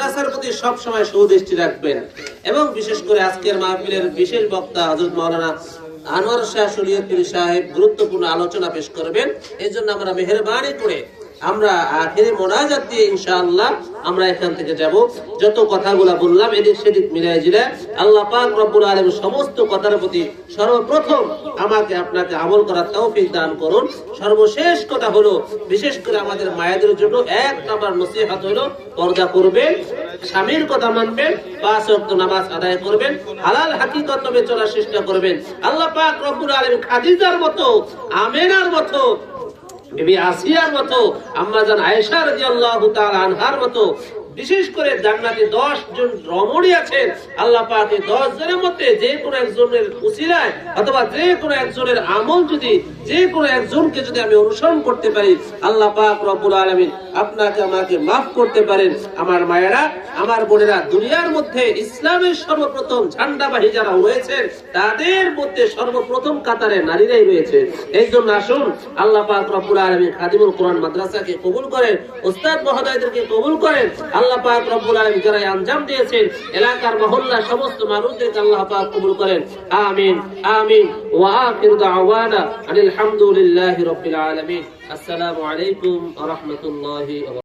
মাদ্রাসার প্রতি সব সময় সুদৃষ্টি রাখবেন। এবং বিশেষ করে আজকের মাহফিলের বিশেষ বক্তা হযরত মাওলানা আনোয়ার শাহ শরীয়তপুর সাহেব গুরুত্বপূর্ণ আলোচনা পেশ করবেন। এই জন্য আমরা মেহরবানি করে আমরা আখেরি মোনাজাত দিয়ে ইনশাআল্লাহ আমরা এখান থেকে যাব। যত কথাগুলা বললাম, এদিক সেদিক মিলাই জিলে আল্লাহ পাক রব্বুল আলামিন সমস্ত কথার প্রতি সর্বপ্রথম আমাকে আপনাকে আমল করার তৌফিক দান করুন। সর্বশেষ কথা হলো, বিশেষ করে আমাদের মায়েদের জন্য এক নাম্বার নসিহত হলো, পর্দা করবেন, স্বামীর কথা মানবেন, পাঁচ ওয়াক্ত নামাজ আদায় করবেন, হালাল হাকিকত ভাবে চলার চেষ্টা করবেন। আল্লাহ পাক রব্বুল আলামিন খাদিজার মতো, আমেনার মতো বিবি আসিয়ার মতো আম্মা জান আয়েশা রাদিয়াল্লাহু তাআলা আনহার মতো বিশেষ করে জান্নাতে 10 জন রমণী আছেন, আল্লাহ পাকে 10 জনের মধ্যে যে কোনো একজনের উসিলায় অথবা যে কোনো একজনের আমল যদি, যে কোনো একজনকে যদি আমি অনুসরণ করতে পারি, আল্লাহ পাক রব্বুল আলামিন আপনাকে, আমাকে maaf করতে পারেন। আমার মায়েরা, আমার বোনেরা দুনিয়ার মধ্যে ইসলামের সর্বপ্রথম ঝান্ডাবাহী যারা রয়েছেন, তাদের মধ্যে সর্বপ্রথম কাতারে নারীরাই রয়েছে। এই জন্য আসুন, আল্লাহ পাক রব্বুল আলামিন খাদিমুল কোরআন মাদ্রাসাকে কবুল করেন, ওস্তাদ মহোদয়দেরকে কবুল করেন। আল্লাহ পাক রব্বুল আলামিন যারা আঞ্জাম দিয়েছেন, এলাকার মহল্লা সমস্ত মানুষদেরকে আল্লাহ পাক কবুল করেন। আমিন আমিন। ওয়া আখির দাওয়ানা আলহামদুলিল্লাহি হামদুলিল্লাহি রাব্বিল আলামিন। আসসালামু আলাইকুম ওয়া রাহমাতুল্লাহি